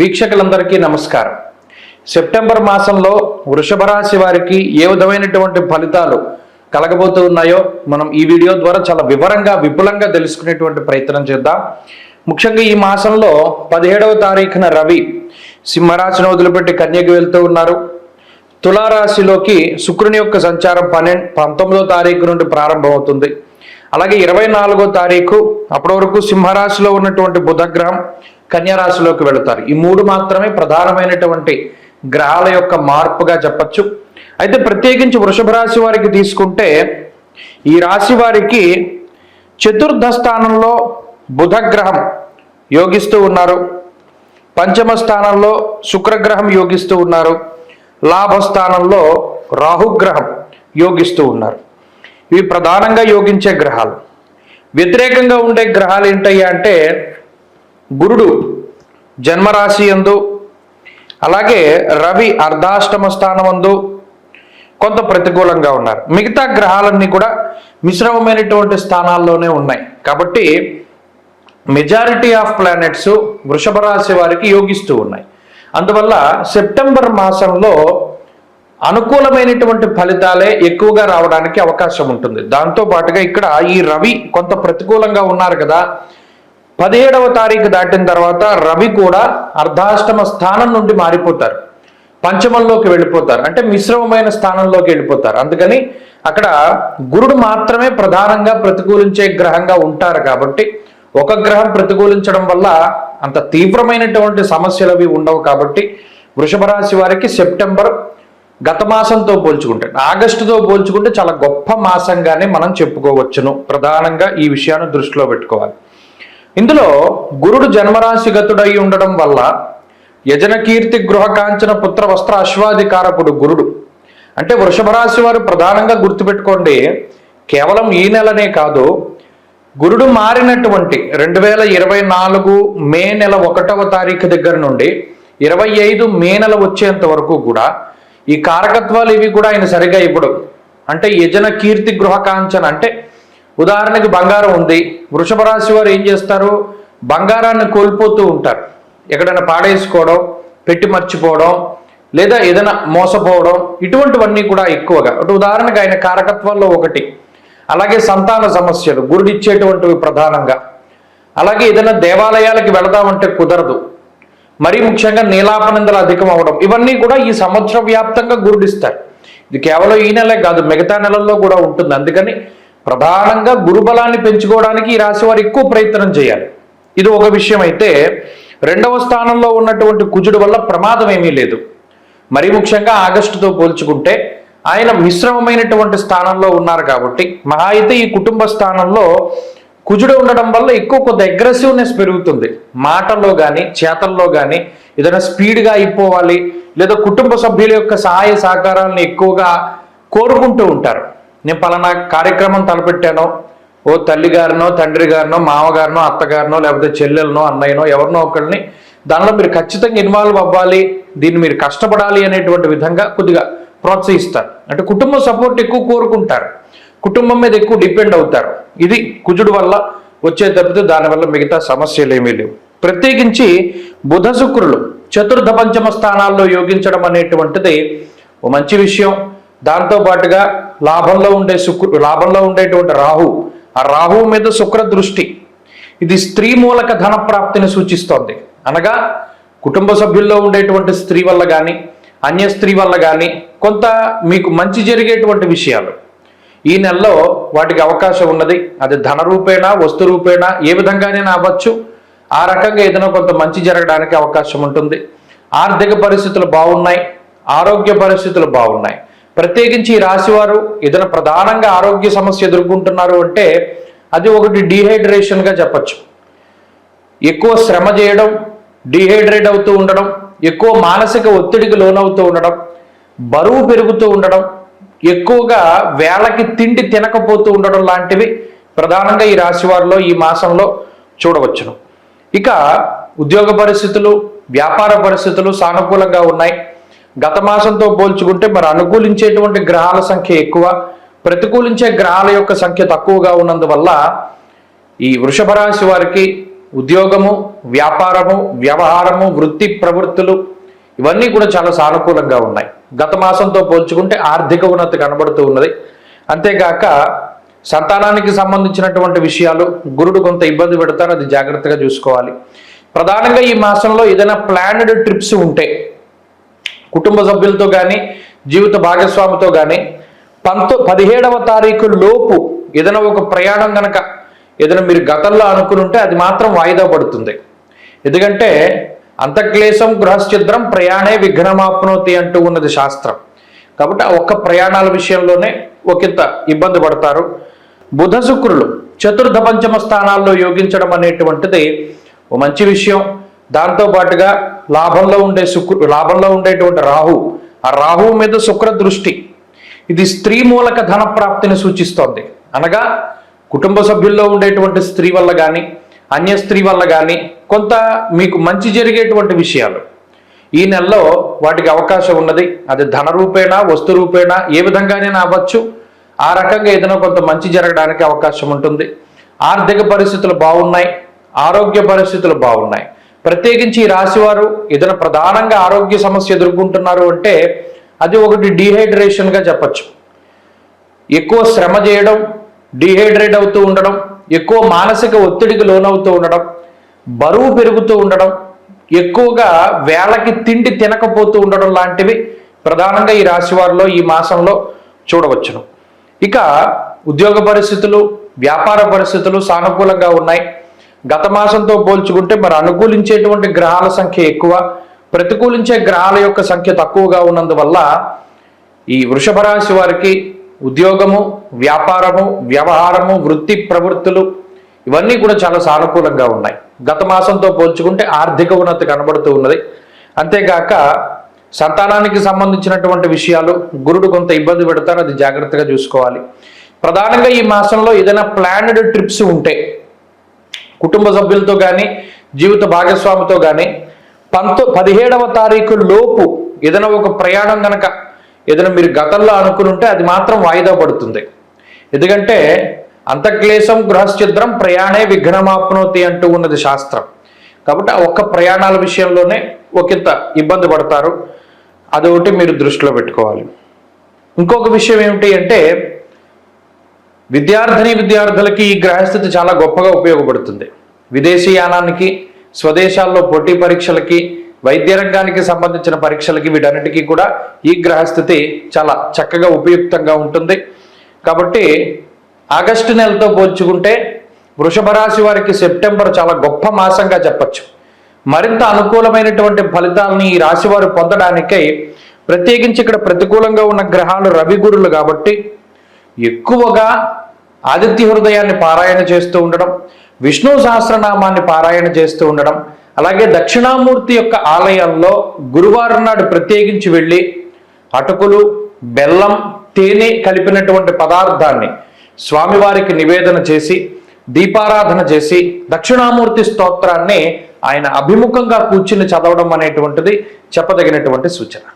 వీక్షకులందరికీ నమస్కారం. సెప్టెంబర్ మాసంలో వృషభ రాశి వారికి ఏ విధమైనటువంటి ఫలితాలు కలగబోతూ ఉన్నాయో మనం ఈ వీడియో ద్వారా చాలా వివరంగా విపులంగా తెలుసుకునేటువంటి ప్రయత్నం చేద్దాం. ముఖ్యంగా ఈ మాసంలో పదిహేడవ తారీఖున రవి సింహరాశిని వదిలిపెట్టి కన్యకి వెళ్తూ ఉన్నారు. తులారాశిలోకి శుక్రుని యొక్క సంచారం పన్నెండు పంతొమ్మిదో తారీఖు నుండి ప్రారంభమవుతుంది. అలాగే ఇరవై నాలుగో తారీఖు అప్పటి వరకు సింహరాశిలో ఉన్నటువంటి బుధగ్రహం కన్యారాశిలోకి వెళుతారు. ఈ మూడు మాత్రమే ప్రధానమైనటువంటి గ్రహాల యొక్క మార్పుగా చెప్పచ్చు. అయితే ప్రత్యేకించి వృషభ రాశి వారికి తీసుకుంటే ఈ రాశి వారికి చతుర్థ స్థానంలో బుధగ్రహం యోగిస్తూ ఉన్నారు. పంచమ స్థానంలో శుక్రగ్రహం యోగిస్తూ ఉన్నారు. లాభస్థానంలో రాహుగ్రహం యోగిస్తూ ఉన్నారు. ఇవి ప్రధానంగా యోగించే గ్రహాలు. వ్యతిరేకంగా ఉండే గ్రహాలు ఏంటయ్యా అంటే గురుడు జన్మరాశి యందు అలాగే రవి అర్ధాష్టమ స్థానమందు కొంత ప్రతికూలంగా ఉన్నారు. మిగతా గ్రహాలన్నీ కూడా మిశ్రమమైనటువంటి స్థానాల్లోనే ఉన్నాయి. కాబట్టి మెజారిటీ ఆఫ్ ప్లానెట్స్ వృషభ రాశి వారికి యోగిస్తూ ఉన్నాయి. అందువల్ల సెప్టెంబర్ మాసంలో అనుకూలమైనటువంటి ఫలితాలే ఎక్కువగా రావడానికి అవకాశం ఉంటుంది. దాంతో పాటుగా ఇక్కడ ఈ రవి కొంత ప్రతికూలంగా ఉన్నారు కదా. పదిహేడవ తారీఖు దాటిన తర్వాత రవి కూడా అర్ధాష్టమ స్థానం నుండి మారిపోతారు. పంచమంలోకి వెళ్ళిపోతారు. అంటే మిశ్రమమైన స్థానంలోకి వెళ్ళిపోతారు. అందుకని అక్కడ గురుడు మాత్రమే ప్రధానంగా ప్రతికూలించే గ్రహంగా ఉంటారు కాబట్టి ఒక గ్రహం ప్రతికూలించడం వల్ల అంత తీవ్రమైనటువంటి సమస్యలు అవి ఉండవు కాబట్టి వృషభ రాశి వారికి సెప్టెంబర్ గత మాసంతో పోల్చుకుంటే ఆగస్టుతో పోల్చుకుంటే చాలా గొప్ప మాసంగానే మనం చెప్పుకోవచ్చును. ప్రధానంగా ఈ విషయాన్ని దృష్టిలో పెట్టుకోవాలి. ఇందులో గురుడు జన్మరాశిగతుడై ఉండడం వల్ల యజన కీర్తి గృహ కాంచన పుత్ర వస్త్ర అశ్వాధికారకుడు గురుడు. అంటే వృషభ రాశి వారు ప్రధానంగా గుర్తుపెట్టుకోండి కేవలం ఈ నెలనే కాదు గురుడు మారినటువంటి రెండు వేల ఇరవై నాలుగు మే నెల ఒకటవ తారీఖు దగ్గర నుండి ఇరవై ఐదు మే నెల వచ్చేంత వరకు కూడా ఈ కారకత్వాలు ఇవి కూడా ఆయన సరిగా ఇప్పుడు. అంటే యజన కీర్తి గృహ కాంచన అంటే ఉదాహరణకి బంగారం ఉంది. వృషభ రాశి వారు ఏం చేస్తారు? బంగారాన్ని కోల్పోతూ ఉంటారు. ఎక్కడైనా పాడేసుకోవడం పెట్టి మర్చిపోవడం లేదా ఏదైనా మోసపోవడం ఇటువంటివన్నీ కూడా ఎక్కువగా. అంటే ఉదాహరణకు ఆయన కారకత్వాల్లో ఒకటి. అలాగే సంతాన సమస్యలు గురుడిచ్చేటువంటివి ప్రధానంగా. అలాగే ఏదైనా దేవాలయాలకి వెళదామంటే కుదరదు. మరీ ముఖ్యంగా నీలాపనిందలు అధికం అవడం ఇవన్నీ కూడా ఈ సంవత్సర వ్యాప్తంగా గురుడిస్తారు. ఇది కేవలం ఈ నెలే కాదు మిగతా నెలల్లో కూడా ఉంటుంది. అందుకని ప్రధానంగా గురుబలాన్ని పెంచుకోవడానికి ఈ రాశి వారు ఎక్కువ ప్రయత్నం చేయాలి. ఇది ఒక విషయం అయితే రెండవ స్థానంలో ఉన్నటువంటి కుజుడు వల్ల ప్రమాదం ఏమీ లేదు. మరీ ముఖ్యంగా ఆగస్టుతో పోల్చుకుంటే ఆయన మిశ్రమమైనటువంటి స్థానంలో ఉన్నారు కాబట్టి మహా అయితే ఈ కుటుంబ స్థానంలో కుజుడు ఉండడం వల్ల ఎక్కువ కొద్ది అగ్రెసివ్నెస్ పెరుగుతుంది. మాటల్లో కానీ చేతల్లో కానీ ఏదైనా స్పీడ్గా అయిపోవాలి లేదా కుటుంబ సభ్యుల యొక్క సహాయ సహకారాలను ఎక్కువగా కోరుకుంటూ ఉంటారు. నేను పలానా కార్యక్రమం తలపెట్టాను ఓ తల్లి గారినో తండ్రి గారినో మామగారినో అత్తగారినో లేకపోతే చెల్లెలనో అన్నయ్యనో ఎవరినో ఒకరిని దానిలో మీరు ఖచ్చితంగా ఇన్వాల్వ్ అవ్వాలి దీన్ని మీరు కష్టపడాలి అనేటువంటి విధంగా కొద్దిగా ప్రోత్సహిస్తారు. అంటే కుటుంబ సపోర్ట్ ఎక్కువ కోరుకుంటారు. కుటుంబం మీద ఎక్కువ డిపెండ్ అవుతారు. ఇది కుజుడు వల్ల వచ్చే తప్పితే దానివల్ల మిగతా సమస్యలు ఏమీ లేవు. ప్రత్యేకించి బుధ శుక్రులు చతుర్థ పంచమ స్థానాల్లో యోగించడం అనేటువంటిది ఓ మంచి విషయం. దాంతో పాటుగా లాభంలో ఉండే శుక్రు లాభంలో ఉండేటువంటి రాహు ఆ రాహువు మీద శుక్ర దృష్టి ఇది స్త్రీ మూలక ధన ప్రాప్తిని సూచిస్తోంది. అనగా కుటుంబ సభ్యుల్లో ఉండేటువంటి స్త్రీ వల్ల కానీ అన్య స్త్రీ వల్ల కానీ కొంత మీకు మంచి జరిగేటువంటి విషయాలు. ఈ నెలలో వాటికి అవకాశం ఉన్నది. అది ధన రూపేణా వస్తు రూపేణా ఏ విధంగానైనా అవ్వచ్చు ఆ రకంగా ఏదైనా కొంత మంచి జరగడానికి అవకాశం ఉంటుంది. ఆర్థిక పరిస్థితులు బాగున్నాయి. ఆరోగ్య పరిస్థితులు బాగున్నాయి. ప్రత్యేకించి ఈ రాశివారు ఏదైనా ప్రధానంగా ఆరోగ్య సమస్య ఎదుర్కొంటున్నారు అంటే అది ఒకటి డీహైడ్రేషన్గా చెప్పచ్చు. ఎక్కువ శ్రమ చేయడం డీహైడ్రేట్ అవుతూ ఉండడం ఎక్కువ మానసిక ఒత్తిడికి లోనవుతూ ఉండడం బరువు పెరుగుతూ ఉండడం ఎక్కువగా వేళకి తిండి తినకపోతూ ఉండడం లాంటివి ప్రధానంగా ఈ రాశి వారిలో ఈ మాసంలో చూడవచ్చును. ఇక ఉద్యోగ పరిస్థితులు వ్యాపార పరిస్థితులు సానుకూలంగా ఉన్నాయి. గత మాసంతో పోల్చుకుంటే మరి అనుకూలించేటువంటి గ్రహాల సంఖ్య ఎక్కువ ప్రతికూలించే గ్రహాల యొక్క సంఖ్య తక్కువగా ఉన్నందువల్ల ఈ వృషభ రాశి వారికి ఉద్యోగము వ్యాపారము వ్యవహారము వృత్తి ప్రవృత్తులు ఇవన్నీ కూడా చాలా సానుకూలంగా ఉన్నాయి. గత మాసంతో పోల్చుకుంటే ఆర్థిక ఉన్నతి కనబడుతూ ఉన్నది. అంతేగాక సంతానానికి సంబంధించినటువంటి విషయాలు గురుడు కొంత ఇబ్బంది పెడతారు అది జాగ్రత్తగా చూసుకోవాలి. ప్రధానంగా ఈ మాసంలో ఏదైనా ప్లానెడ్ ట్రిప్స్ ఉంటే కుటుంబ సభ్యులతో కానీ జీవిత భాగస్వామితో కానీ పంతో పదిహేడవ తారీఖు లోపు ఏదైనా ఒక ప్రయాణం కనుక ఏదైనా మీరు గతంలో అనుకుని ఉంటే అది మాత్రం వాయిదా పడుతుంది. ఎందుకంటే అంతక్లేశం గృహశ్చిద్రం ప్రయాణే విఘ్నమాప్నోతి అంటూ ఉన్నది శాస్త్రం. కాబట్టి ఆ ఒక్క ప్రయాణాల విషయంలోనే ఒకంత ఇబ్బంది పడతారు. బుధ శుక్రులు చతుర్థ పంచమ స్థానాల్లో యోగించడం అనేటువంటిది ఓ మంచి విషయం. దాంతో పాటుగా లాభంలో ఉండే శుక్రు లాభంలో ఉండేటువంటి రాహు ఆ రాహువు మీద శుక్ర దృష్టి ఇది స్త్రీ మూలక ధన ప్రాప్తిని సూచిస్తోంది. అనగా కుటుంబ సభ్యుల్లో ఉండేటువంటి స్త్రీ వల్ల కానీ అన్య స్త్రీ వల్ల కానీ కొంత మీకు మంచి జరిగేటువంటి విషయాలు. ఈ నెలలో వాటికి అవకాశం ఉన్నది. అది ధన రూపేణా వస్తు రూపేణా ఏ విధంగానైనా అవ్వచ్చు. ఆ రకంగా ఏదైనా కొంత మంచి జరగడానికి అవకాశం ఉంటుంది. ఆర్థిక పరిస్థితులు బాగున్నాయి. ఆరోగ్య పరిస్థితులు బాగున్నాయి. ప్రత్యేకించి ఈ రాశివారు ఏదైనా ప్రధానంగా ఆరోగ్య సమస్య ఎదుర్కొంటున్నారు అంటే అది ఒకటి డీహైడ్రేషన్గా చెప్పచ్చు. ఎక్కువ శ్రమ చేయడం డీహైడ్రేట్ అవుతూ ఉండడం ఎక్కువ మానసిక ఒత్తిడికి లోనవుతూ ఉండడం బరువు పెరుగుతూ ఉండడం ఎక్కువగా వేళకి తిండి తినకపోతూ ఉండడం లాంటివి ప్రధానంగా ఈ రాశి వారిలో ఈ మాసంలో చూడవచ్చును. ఇక ఉద్యోగ పరిస్థితులు వ్యాపార పరిస్థితులు సానుకూలంగా ఉన్నాయి. గత మాసంతో పోల్చుకుంటే మరి అనుకూలించేటువంటి గ్రహాల సంఖ్య ఎక్కువ ప్రతికూలించే గ్రహాల యొక్క సంఖ్య తక్కువగా ఉన్నందువల్ల ఈ వృషభ రాశి వారికి ఉద్యోగము వ్యాపారము వ్యవహారము వృత్తి ప్రవృత్తులు ఇవన్నీ కూడా చాలా సానుకూలంగా ఉన్నాయి. గత మాసంతో పోల్చుకుంటే ఆర్థిక ఉన్నతి కనబడుతూ ఉన్నది. అంతేగాక సంతానానికి సంబంధించినటువంటి విషయాలు గురుడు కొంత ఇబ్బంది పెడతారు అది జాగ్రత్తగా చూసుకోవాలి. ప్రధానంగా ఈ మాసంలో ఏదైనా ప్లానెడ్ ట్రిప్స్ ఉంటే కుటుంబ సభ్యులతో కానీ జీవిత భాగస్వామితో కానీ పంతో పదిహేడవ తారీఖు లోపు ఏదైనా ఒక ప్రయాణం కనుక ఏదైనా మీరు గతంలో అనుకుని ఉంటే అది మాత్రం వాయిదా పడుతుంది. ఎందుకంటే అంతక్లేశం గృహశ్చిద్రం ప్రయాణే విఘ్నమాప్నోతి అంటూ ఉన్నది శాస్త్రం. కాబట్టి ఆ ఒక్క ప్రయాణాల విషయంలోనే ఒకంత ఇబ్బంది పడతారు. అదొకటి మీరు దృష్టిలో పెట్టుకోవాలి. ఇంకొక విషయం ఏమిటి అంటే విద్యార్థిని విద్యార్థులకి ఈ గ్రహస్థితి చాలా గొప్పగా ఉపయోగపడుతుంది. విదేశీ యానానికి స్వదేశాల్లో పోటీ పరీక్షలకి వైద్య రంగానికి సంబంధించిన పరీక్షలకి వీటన్నిటికీ కూడా ఈ గ్రహస్థితి చాలా చక్కగా ఉపయుక్తంగా ఉంటుంది. కాబట్టి ఆగస్టు నెలతో పోల్చుకుంటే వృషభ రాశి వారికి సెప్టెంబర్ చాలా గొప్ప మాసంగా చెప్పచ్చు. మరింత అనుకూలమైనటువంటి ఫలితాలని ఈ రాశి వారు పొందడానికై ప్రత్యేకించి ఇక్కడ ప్రతికూలంగా ఉన్న గ్రహాలు రవి గురులు కాబట్టి ఎక్కువగా ఆదిత్య హృదయాన్ని పారాయణ చేస్తూ ఉండడం విష్ణు సహస్రనామాన్ని పారాయణ చేస్తూ ఉండడం అలాగే దక్షిణామూర్తి యొక్క ఆలయంలో గురువారం నాడు ప్రత్యేకించి వెళ్ళి అటుకులు బెల్లం తేనె కలిపినటువంటి పదార్థాన్ని స్వామివారికి నివేదన చేసి దీపారాధన చేసి దక్షిణామూర్తి స్తోత్రాన్ని ఆయన అభిముఖంగా కూర్చుని చదవడం అనేటువంటిది చెప్పదగినటువంటి సూచన.